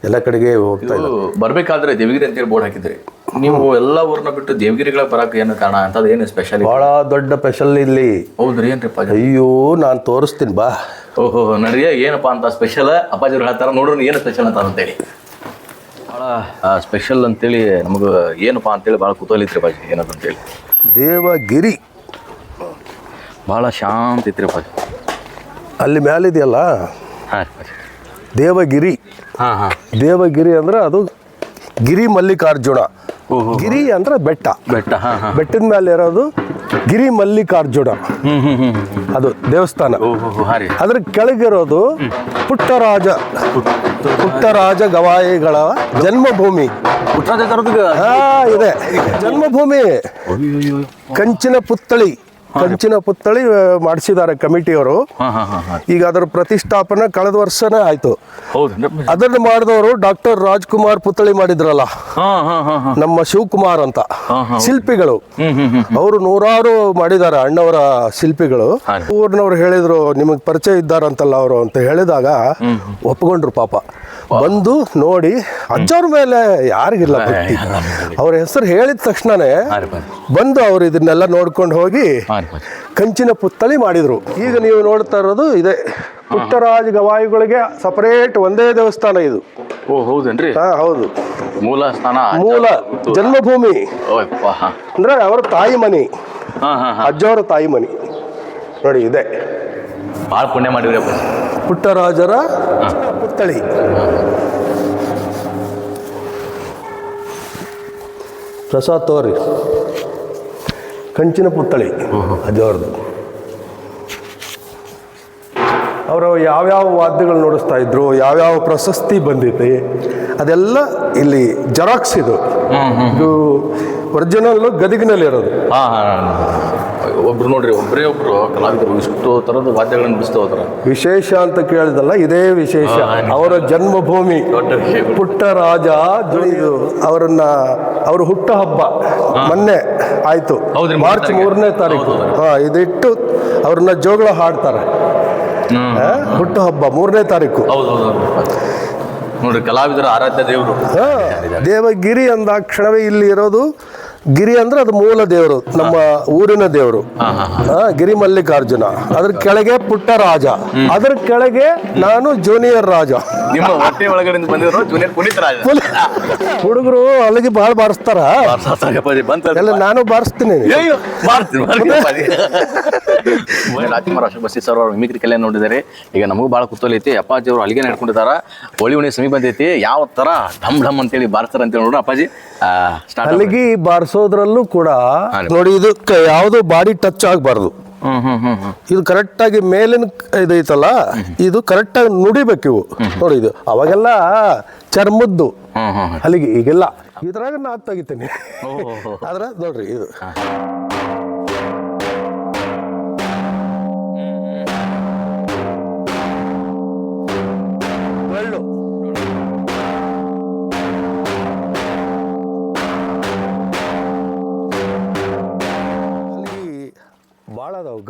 ಎಲ್ಲ ಕಡೆಗೆ ಹೋಗ್ತಾ ಇದು ಬರ್ಬೇಕಾದ್ರೆ ದೇವಗಿರಿ ಅಂತೇಳಿ ಬೋರ್ಡ್ ಹಾಕಿದ್ರಿ. ನೀವು ಎಲ್ಲ ಊರ್ನ ಬಿಟ್ಟು ದೇವಗಿರಿಗಳ ಬರಕ್ಕೆ ಏನು ಕಾರಣ? ಅಂತ ಏನು ಸ್ಪೆಷಲ್ ಬಹಳ ದೊಡ್ಡ ಸ್ಪೆಷಲ್ ಇಲ್ಲಿ. ಹೌದ್ರಿ ಏನ್ರಿ ಅಪ್ಪಾಜಿ? ಅಯ್ಯೋ ನಾನು ತೋರಿಸ್ತೀನಿ ಬಾ. ಓಹೋ ನಡಿಯ ಏನಪ್ಪಾ ಅಂತ ಸ್ಪೆಷಲ್ ಅಪ್ಪಾಜಿರು ಹೇಳ್ತಾರ ನೋಡೋಣ ಏನು ಸ್ಪೆಷಲ್ ಅಂತ ಅಂತೇಳಿ. ಭಾಳ ಸ್ಪೆಷಲ್ ಅಂತೇಳಿ ನಮಗೆ ಏನಪ್ಪಾ ಅಂತೇಳಿ ಭಾಳ ಕುತೂಹಲ ಇತ್ರಿ ಅಪ್ಪಾಜಿ ಏನಂತ ಅಂತೇಳಿ. ದೇವಗಿರಿ. ಭಾಳ ಶಾಂತ ಇತ್ರಿ ಅಪ್ಪಾಜಿ. ಅಲ್ಲಿ ಮ್ಯಾಲಿದೆಯಲ್ಲ? ಹಾಂ ಅಪ್ಪಾಜಿ. ದೇವಗಿರಿ. ಹಾಂ ಹಾಂ. ದೇವಗಿರಿ ಅಂದ್ರೆ ಅದು ಗಿರಿ ಮಲ್ಲಿಕಾರ್ಜುನ. ಗಿರಿ ಅಂದ್ರೆ ಬೆಟ್ಟ. ಬೆಟ್ಟ ಬೆಟ್ಟದ ಮೇಲೆ ಇರೋದು ಗಿರಿ ಮಲ್ಲಿಕಾರ್ಜುನ. ಅದು ದೇವಸ್ಥಾನ. ಅದ್ರ ಕೆಳಗಿರೋದು ಪುಟ್ಟರಾಜ. ಪುಟ್ಟರಾಜ ಗವಾಯಿಗಳ ಜನ್ಮಭೂಮಿ. ಇದೆ. ಜನ್ಮಭೂಮಿ. ಕಂಚಿನ ಪುತ್ಥಳಿ. ಕಂಚಿನ ಪುತ್ಥಳಿ ಮಾಡಿಸಿದ್ದಾರೆ ಕಮಿಟಿಯವರು. ಈಗ ಅದರ ಪ್ರತಿಷ್ಠಾಪನೆ ಕಳೆದ ವರ್ಷನೇ ಆಯ್ತು. ಅದನ್ನ ಮಾಡಿದವರು ಡಾಕ್ಟರ್ ರಾಜ್ಕುಮಾರ್ ಪುತ್ಥಳಿ ಮಾಡಿದ್ರಲ್ಲ. ನಮ್ಮ ಶಿವಕುಮಾರ್ ಅಂತ. ಶಿಲ್ಪಿಗಳು. ಅವರು ನೂರಾರು ಮಾಡಿದ್ದಾರೆ ಅಣ್ಣವರ ಶಿಲ್ಪಿಗಳು. ಊರ್ನವ್ರು ಹೇಳಿದ್ರು ನಿಮಗೆ ಪರಿಚಯ ಇದ್ದಾರಂತಲ್ಲ ಅವರು ಅಂತ ಹೇಳಿದಾಗ ಒಪ್ಕೊಂಡ್ರು ಪಾಪ. ಬಂದು ನೋಡಿ ಅಜ್ಜವ್ರ ಮೇಲೆ ಯಾರಿಗಿಲ್ಲ ಭಕ್ತಿ ಅವ್ರ ಹೆಸರು ಹೇಳಿದ ತಕ್ಷಣನೇ ಬಂದು ಅವ್ರು ಇದನ್ನೆಲ್ಲ ನೋಡ್ಕೊಂಡು ಹೋಗಿ. ಕಂಚಿನ ಪುತ್ಥಳಿ ಮಾಡಿದ್ರು. ಈಗ ನೀವು ನೋಡ್ತಾ ಇರೋದು ಇದೆ. ಪುಟ್ಟರಾಜ ಗವಾಯಿಗಳಿಗೆ ಸಪರೇಟ್ ಒಂದೇ ದೇವಸ್ಥಾನ ಇದು. ಓ ಹೌದೇನ್ರಿ? ಹಾ ಹೌದು. ಮೂಲ ಸ್ಥಾನ ಮೂಲ ಜನ್ಮಭೂಮಿ. ಅಂದ್ರೆ ಅವರ ತಾಯಿ ಮನಿ. ಹಾ ಹಾ ಹಾ. ಅಜ್ಜವರ ತಾಯಿ ಮನಿ. ನೋಡಿ ಇದೆ. ಭಾಳ ಪುಣ್ಯ ಮಾಡಿದ್ರೆ ಪುಟ್ಟರಾಜರ ಪುತ್ಥಳಿ. ಪ್ರಸಾದ್ ತೋರಿ ಕಂಚಿನ ಪುತ್ಥಳಿ. ಅಜ್ಜವ್ರದ್ದು ಅವರು ಯಾವ್ಯಾವ ವಾದ್ಯಗಳು ನೋಡಿಸ್ತಾ ಇದ್ರು ಯಾವ್ಯಾವ ಪ್ರಶಸ್ತಿ ಬಂದಿದೆ ಅದೆಲ್ಲ ಇಲ್ಲಿ ಜೆರಾಕ್ಸ್ ಇದು. ಇದು ಒರಿಜಿನಲ್ ಗದಗಿನಲ್ಲಿ ಇರೋದು. ಒಬ್ರು ನೋಡ್ರಿ ಒಬ್ಬರೇ ಒಬ್ರು ಕಲಾವಿದರು ಇಷ್ಟು ತರದ ವಾದ್ಯಗಳನ್ನು ಬಿಸ್ತಾ ಹೋದ್ರ. ವಿಶೇಷ ಅಂತ ಕೇಳಿದಲ್ಲ ಇದೇ ವಿಶೇಷ. ಅವರ ಜನ್ಮಭೂಮಿ. ಪುಟ್ಟ ರಾಜ ಇದು. ಅವರನ್ನ ಅವ್ರ ಹುಟ್ಟ ಹಬ್ಬ. ಮೊನ್ನೆ ಆಯ್ತು. ಮಾರ್ಚ್ ಮೂರನೇ ತಾರೀಕು. ಹಾ ಇದಿಟ್ಟು ಅವ್ರನ್ನ ಜೋಗಳ ಹಾಡ್ತಾರೆ. ಹ್ಮ್ ಹಾ, ಹುಟ್ಟು ಹಬ್ಬ ಮೂರನೇ ತಾರೀಕು. ಹೌದು ಹೌದು ಹೌದು. ನೋಡ್ರಿ ಕಲಾವಿದರ ಆರಾಧ್ಯ ದೇವರು. ದೇವಗಿರಿ ಅಂದಾಕ್ಷಣವೇ ಇಲ್ಲಿ ಇರೋದು. ಗಿರಿ ಅಂದ್ರೆ ಅದು ಮೂಲ ದೇವರು ನಮ್ಮ ಊರಿನ ದೇವರು. ಗಿರಿ ಮಲ್ಲಿಕಾರ್ಜುನ. ಅದ್ರ ಕೆಳಗೆ ಪುಟ್ಟ ರಾಜ. ಅದ್ರ ಕೆಳಗೆ ನಾನು ಜೂನಿಯರ್ ರಾಜ. ಹುಡುಗರು ಅಲ್ಲಿಗೆ ಬಹಳ ಬಾರಿಸ್ತಾರ. ಎಲ್ಲ ನಾನು ಬಾರಿಸ್ತೀನಿ. ರಾಜ್ಕುಮಾರ್ ಅಶೋಕ್ ಬಸ್ತಿ ಸರ್ ಅವರು ಮಿಮಿಕ್ರಿ ಕಲೆ ನೋಡಿದ್ದಾರೆ. ಈಗ ನಮಗೂ ಭಾಳ ಕುತೂಹಲ ಐತಿ ಅಪ್ಪಾಜಿ ಅವರು ಅಲ್ಲಿಗೆ ನಡ್ಕೊಂಡಿದಾರ ಹೋಳಿ ಹುಣ್ಣಿ ಸಮೀಪ ಬಂದೈತಿ. ಯಾವ ತರ ಢಮ್ ಢಮ್ ಅಂತೇಳಿ ಬಾರಿಸ್ತಾರ ಅಂತೇಳಿ ನೋಡ್ರಿ ಅಪ್ಪಾಜಿ. ಅಲ್ಲಿಗೆ ಬಾರಿಸೋದ್ರಲ್ಲೂ ಕೂಡ ನೋಡಿ ಇದಕ್ಕೆ ಯಾವುದು ಬಾಡಿ ಟಚ್ ಆಗಬಾರ್ದು. ಇದು ಕರೆಕ್ಟ್ ಇದು ಕರೆಕ್ಟಾಗಿ ಮೇಲಿನ ಇದೈತಲ್ಲ ಇದು ಕರೆಕ್ಟ್ ಆಗಿ ಕರೆಕ್ಟಾಗಿ ನುಡಿಬೇಕು ಇವು. ನೋಡಿ ಇದು ಅವಾಗೆಲ್ಲ ಚರ್ಮದ್ದು. ಅಲ್ಲಿಗೆ ಈಗೆಲ್ಲ ಇದ್ರಾಗ ನಾ ತೆಗಿತೀನಿ. ಆದ್ರೆ ನೋಡ್ರಿ ಇದು.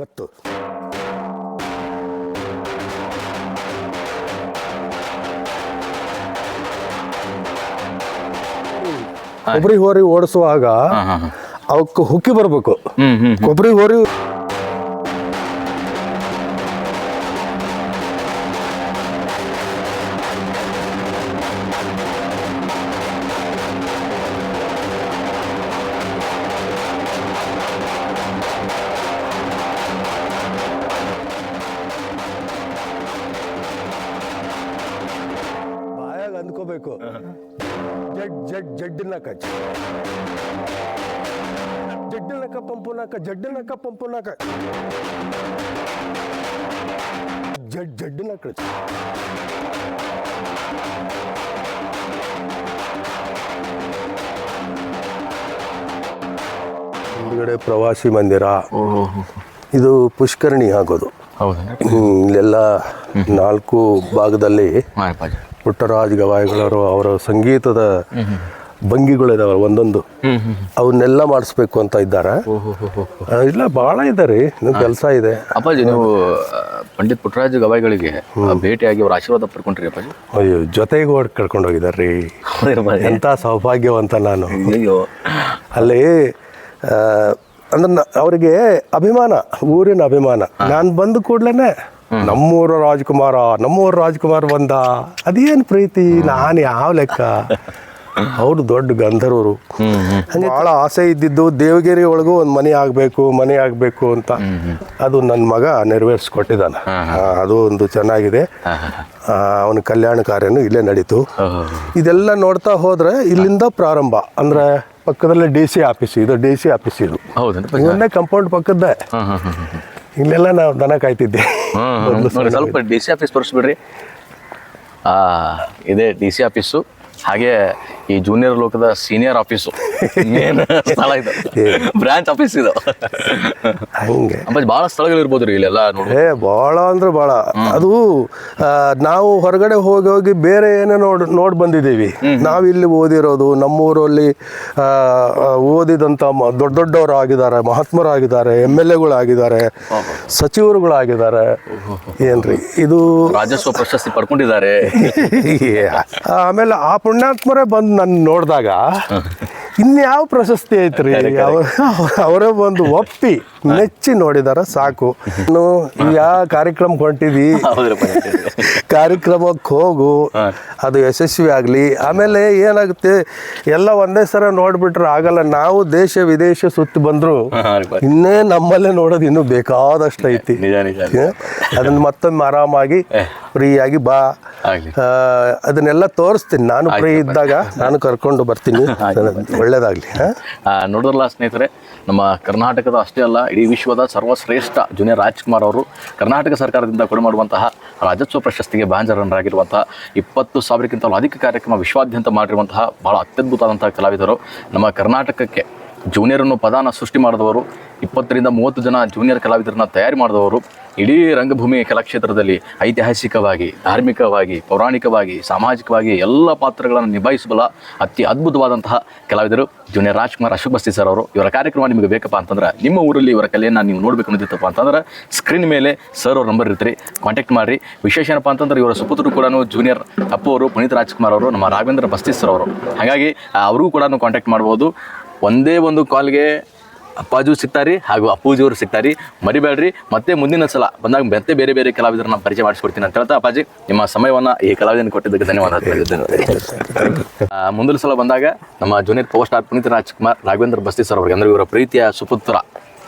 ಗತ್ತು. ಕೊಬ್ಬರಿ ಹೋರಿ ಓಡಿಸುವಾಗ ಅವಕ್ಕೆ ಹುಕ್ಕಿ ಬರಬೇಕು. ಕೊಬ್ಬರಿ ಹೋರಿ ಜಡ್ಡಿನಕ ಜಡ್ಡಿನಕ ಪಂಪುನಕ ಜಡ್ಡನಕ ಪಂಪುನಕ. ಜಡ್ ಜಡ್ಡಿನಕ ಹಿಂದ್ಗಡೆ ಪ್ರವಾಸಿ ಮಂದಿರ. ಇದು ಪುಷ್ಕರಣಿ ಆಗೋದು. ಇಲ್ಲೆಲ್ಲ ನಾಲ್ಕು ಭಾಗದಲ್ಲಿ ಪುಟ್ಟರಾಜ್ ಗವಾಯಿಗಳವರು ಅವರ ಸಂಗೀತದ ಭಂಗಿಗಳಿದಾವೆ ಒಂದೊಂದು. ಹ್ಮ್ ಹ್ಮ್ ಅವನ್ನೆಲ್ಲ ಮಾಡಿಸ್ಬೇಕು ಅಂತ ಇದ್ದಾರೆ. ಇಲ್ಲ ಭಾಳ ಇದ್ದಾರೆ ನಿಮ್ಮ ಕೆಲಸ ಇದೆ. ಅಪ್ಪಾಜಿ ನೀವು ಪಂಡಿತ್ ಪುಟ್ಟರಾಜ ಗವಾಯಿಗಳಿಗೆ ಭೇಟಿಯಾಗಿ ಅವ್ರ ಆಶೀರ್ವಾದ ಪಡ್ಕೊಂಡ್ರಿ ಅಪ್ಪಾಜಿ. ಅಯ್ಯೋ ಜೊತೆಗೆ ಓಡ್ ಕರ್ಕೊಂಡು ಹೋಗಿದ್ದಾರೆ ಎಂಥ ಸೌಭಾಗ್ಯವಂತ ನಾನು. ಅಯ್ಯೋ. ಅಲ್ಲಿ ಅಂದ್ರೆ ಅವರಿಗೆ ಅಭಿಮಾನ ಊರಿನ ಅಭಿಮಾನ. ನಾನು ಬಂದ ಕೂಡ್ಲೇನೆ ನಮ್ಮೂರ ರಾಜ್ಕುಮಾರ ನಮ್ಮೂರ ರಾಜ್ಕುಮಾರ್ ಬಂದ ಅದೇನು ಪ್ರೀತಿ ನಾನು ಯಾವ ಲೆಕ್ಕ? ಅವ್ರು ದೊಡ್ಡ ಗಂಧರ್ವರು. ಹಂಗೆ ಭಾಳ ಆಸೆ ಇದ್ದಿದ್ದು ದೇವಗಿರಿ ಒಳಗೂ ಒಂದು ಮನೆ ಆಗಬೇಕು ಮನೆ ಆಗಬೇಕು ಅಂತ. ಅದು ನನ್ನ ಮಗ ನೆರವೇರಿಸ್ಕೊಟ್ಟಿದ್ದಾನೆ. ಅದು ಒಂದು ಚೆನ್ನಾಗಿದೆ. ಅವನ ಕಲ್ಯಾಣ ಕಾರ್ಯನೂ ಇಲ್ಲೇ ನಡೀತು. ಇದೆಲ್ಲ ನೋಡ್ತಾ ಹೋದ್ರೆ ಇಲ್ಲಿಂದ ಪ್ರಾರಂಭ. ಅಂದ್ರೆ ಪಕ್ಕದಲ್ಲೇ ಡಿ ಸಿ ಆಫೀಸ್ ಇದು ಡಿ ಸಿ ಆಫೀಸ್ ಇದು. ಇವನ್ನೇ ಕಂಪೌಂಡ್ ಪಕ್ಕದ್ದೇ. ಇಲ್ಲೆಲ್ಲ ನಾವು ದನ ಕಾಯ್ತಿದ್ದೆ. ಸ್ವಲ್ಪ ಡಿ ಸಿ ಆಫೀಸ್ ತೋರಿಸ್ಬಿಡ್ರಿ. ಆ, ಇದೇ ಡಿ ಸಿ ಆಫೀಸು. ಹಾಗೆ ಈ ಜೂನಿಯರ್ ಲೋಕದ ಸೀನಿಯರ್ ಆಫೀಸು ಮೇನ್ ಸ್ಥಳ ಇದು. ಬ್ರಾಂಚ್ ಆಫೀಸ್ ಇದು. ಹಂಗೆ. ಭಾಳ ಬಹಳ ಸ್ಥಳಗಳು ಇರ್ಬೋದು ರೀ ಇಲ್ಲೆಲ್ಲ ನೋಡಿ. ಏ ಭಾಳ ಅಂದ್ರೆ ಭಾಳ. ಅದು ನಾವು ಹೊರಗಡೆ ಹೋಗಿ ಹೋಗಿ ಬೇರೆ ಏನೋ ನೋಡ್ ನೋಡಿ ಬಂದಿದ್ದೀವಿ. ನಾವಿಲ್ಲಿ ಓದಿರೋದು ನಮ್ಮೂರಲ್ಲಿ ಓದಿದಂಥ ದೊಡ್ಡ ದೊಡ್ಡವರು ಆಗಿದ್ದಾರೆ ಮಹಾತ್ಮರಾಗಿದ್ದಾರೆ ಎಂ ಎಲ್ ಎಗಳಾಗಿದ್ದಾರೆ ಸಚಿವರುಗಳಾಗಿದ್ದಾರೆ. ಏನ್ರಿ ಇದು ರಾಜಸ್ವ ಪ್ರಶಸ್ತಿ ಪಡ್ಕೊಂಡಿದ್ದಾರೆ. ಆಮೇಲೆ ಆ ಪುಣ್ಯಾತ್ಮರೇ ಬಂದು ನನ್ನ ನೋಡಿದಾಗ ಇನ್ಯಾವ ಪ್ರಶಸ್ತಿ ಐತ್ರಿ? ಅವರ ಅವರೇ ಒಂದು ಒಪ್ಪಿ. ಮೆಚ್ಚಿ ನೋಡಿದಾರ ಸಾಕು. ಇನ್ನು ಯಾವ ಕಾರ್ಯಕ್ರಮಕ್ಕೆ ಹೊಂಟಿದಿ? ಕಾರ್ಯಕ್ರಮಕ್ಕೆ ಹೋಗು. ಅದು ಯಶಸ್ವಿ ಆಗಲಿ. ಆಮೇಲೆ ಏನಾಗುತ್ತೆ? ಎಲ್ಲ ಒಂದೇ ಸಲ ನೋಡ್ಬಿಟ್ರೆ ಆಗಲ್ಲ. ನಾವು ದೇಶ ವಿದೇಶ ಸುತ್ತಿ ಬಂದ್ರು. ಇನ್ನೇ ನಮ್ಮಲ್ಲೇ ನೋಡೋದು ಇನ್ನೂ ಬೇಕಾದಷ್ಟು ಐತಿ. ನಿಜ ನಿಜ ಅದನ್ನ ಮತ್ತೊಮ್ಮೆ ಆರಾಮಾಗಿ ಫ್ರೀಯಾಗಿ ಬಾ. ಅದನ್ನೆಲ್ಲ ತೋರಿಸ್ತೀನಿ. ನಾನು ಫ್ರೀ ಇದ್ದಾಗ ನಾನು ಕರ್ಕೊಂಡು ಬರ್ತೀನಿ. ಒಳ್ಳೇದಾಗ್ಲಿ? ನೋಡಿದ್ರಲ್ಲ ಸ್ನೇಹಿತರೆ ನಮ್ಮ ಕರ್ನಾಟಕದ ಅಷ್ಟೇ ಅಲ್ಲ ಇಡೀ ವಿಶ್ವದ ಸರ್ವಶ್ರೇಷ್ಠ ಜೂನಿಯರ್ ರಾಜ್ಕುಮಾರ್ ಅವರು ಕರ್ನಾಟಕ ಸರ್ಕಾರದಿಂದ ಕೊಡು ಮಾಡುವಂತಹ ರಾಜ್ಯೋತ್ಸವ ಪ್ರಶಸ್ತಿಗೆ ಭಾಜನರಾಗಿರುವಂತಹ ಇಪ್ಪತ್ತು ಸಾವಿರಕ್ಕಿಂತಲೂ ಅಧಿಕ ಕಾರ್ಯಕ್ರಮ ವಿಶ್ವಾದ್ಯಂತ ಮಾಡಿರುವಂತಹ ಬಹಳ ಅತ್ಯದ್ಭುತವಾದಂತಹ ಕಲಾವಿದರು. ನಮ್ಮ ಕರ್ನಾಟಕಕ್ಕೆ ಜೂನಿಯರನ್ನು ಪದಾನ ಸೃಷ್ಟಿ ಮಾಡಿದವರು, ಇಪ್ಪತ್ತರಿಂದ ಮೂವತ್ತು ಜನ ಜೂನಿಯರ್ ಕಲಾವಿದರನ್ನ ತಯಾರಿ ಮಾಡಿದವರು ಇಡೀ ರಂಗಭೂಮಿ ಕಲಾಕ್ಷೇತ್ರದಲ್ಲಿ ಐತಿಹಾಸಿಕವಾಗಿ, ಧಾರ್ಮಿಕವಾಗಿ, ಪೌರಾಣಿಕವಾಗಿ, ಸಾಮಾಜಿಕವಾಗಿ ಎಲ್ಲ ಪಾತ್ರಗಳನ್ನು ನಿಭಾಯಿಸಬಲ್ಲ ಅತಿ ಅದ್ಭುತವಾದಂತಹ ಕಲಾವಿದರು ಜೂನಿಯರ್ ರಾಜ್ಕುಮಾರ್ ಅಶೋಕ್ ಬಸ್ತಿ ಸರ್ ಅವರು. ಇವರ ಕಾರ್ಯಕ್ರಮ ನಿಮಗೆ ಬೇಕಪ್ಪ ಅಂತಂದ್ರೆ ನಿಮ್ಮ ಊರಲ್ಲಿ ಇವರ ಕಲೆಯನ್ನು ನೀವು ನೋಡಬೇಕು ಅನ್ನೋದಿತ್ತಪ್ಪ ಅಂತಂದ್ರೆ ಸ್ಕ್ರೀನ್ ಮೇಲೆ ಸರ್ ಅವ್ರ ನಂಬರ್ ಇರ್ತೀರಿ. ಕಾಂಟ್ಯಾಕ್ಟ್ ಮಾಡಿರಿ. ವಿಶೇಷ ಏನಪ್ಪ ಅಂತಂದ್ರೆ ಇವರ ಸುಪುತ್ರರು ಕೂಡ ಜೂನಿಯರ್ ಅಪ್ಪು ಅವರು, ಪುನೀತ್ ರಾಜ್ಕುಮಾರ್ ಅವರು, ನಮ್ಮ ರಾಘವೇಂದ್ರ ಬಸ್ತಿ ಸರ್ ಅವರು. ಹಾಗಾಗಿ ಅವರಿಗೂ ಕೂಡ ಕಾಂಟ್ಯಾಕ್ಟ್ ಮಾಡ್ಬೋದು. ಒಂದೇ ಒಂದು ಕಾಲ್ಗೆ ಅಪ್ಪಾಜು ಸಿಗ್ತಾರೆ ಹಾಗೂ ಅಪ್ಪೂಜಿಯವರು ಸಿಗ್ತಾರೆ. ಮರಿಬೇಡ್ರಿ. ಮತ್ತೆ ಮುಂದಿನ ಸಲ ಬಂದಾಗ ಮತ್ತೆ ಬೇರೆ ಬೇರೆ ಕಲಾವಿದರನ್ನ ಪರಿಚಯ ಮಾಡಿಸ್ಕೊಡ್ತೀನಿ ಅಂತ ಹೇಳ್ತಾ ಅಪ್ಪಾಜಿ ನಿಮ್ಮ ಸಮಯವನ್ನ ಈ ಕಲಾವಿದನ ಕೊಟ್ಟಿದ್ದಕ್ಕೆ ಧನ್ಯವಾದ. ಮುಂದಿನ ಸಲ ಬಂದಾಗ ನಮ್ಮ junior post star Puneeth Rajkumar Raghavendra Basti sir ಅವ್ರಿಗೆ ಅಂದ್ರೆ ಇವರ ಪ್ರೀತಿಯ ಸುಪುತ್ರ.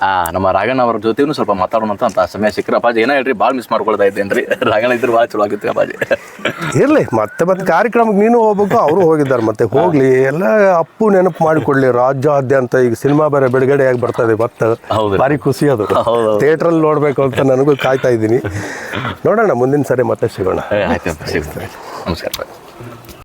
ಆ, ನಮ್ಮ ರಾಘಣ್ಣ ಅವ್ರ ಜೊತೆನೂ ಸ್ವಲ್ಪ ಮಾತಾಡೋಣ ಅಂತ ಅಂತ ಸಮಯ ಸಿಕ್ಕರೆ ಅಪ್ಪಾಜಿ ಏನೋ ಹೇಳ್ರಿ ಭಾಳ ಮಿಸ್ ಮಾಡ್ಕೊಳ್ತಾ ಇದ್ದೇನೆ ರೀ. ರಾಘಣ್ಣ ಇದ್ರೆ ಭಾಳ ಚಲೋ ಆಗಿತ್ತು ಅಪ್ಪಾಜಿ. ಇರಲಿ ಮತ್ತೆ ಮತ್ತೆ ಕಾರ್ಯಕ್ರಮಕ್ಕೆ ನೀನು ಹೋಗ್ಬೇಕು ಅವರು ಹೋಗಿದ್ದಾರೆ ಮತ್ತೆ ಹೋಗ್ಲಿ ಎಲ್ಲ ಅಪ್ಪು ನೆನಪು ಮಾಡಿಕೊಡ್ಲಿ ರಾಜ್ಯಾದ್ಯಂತ ಈಗ ಸಿನಿಮಾ ಬೇರೆ ಬಿಡುಗಡೆಯಾಗಿ ಬರ್ತದೆ ಮತ್ತೆ ಹೌದು. ಭಾರಿ ಖುಷಿ ಅದು. ಹೌದು. ಥಿಯೇಟ್ರಲ್ಲಿ ನೋಡಬೇಕು ಅಂತ ನನಗೂ ಕಾಯ್ತಾ ಇದ್ದೀನಿ. ನೋಡೋಣ ಮುಂದಿನ ಸರಿ ಮತ್ತೆ ಸಿಗೋಣ. ನಮಸ್ಕಾರ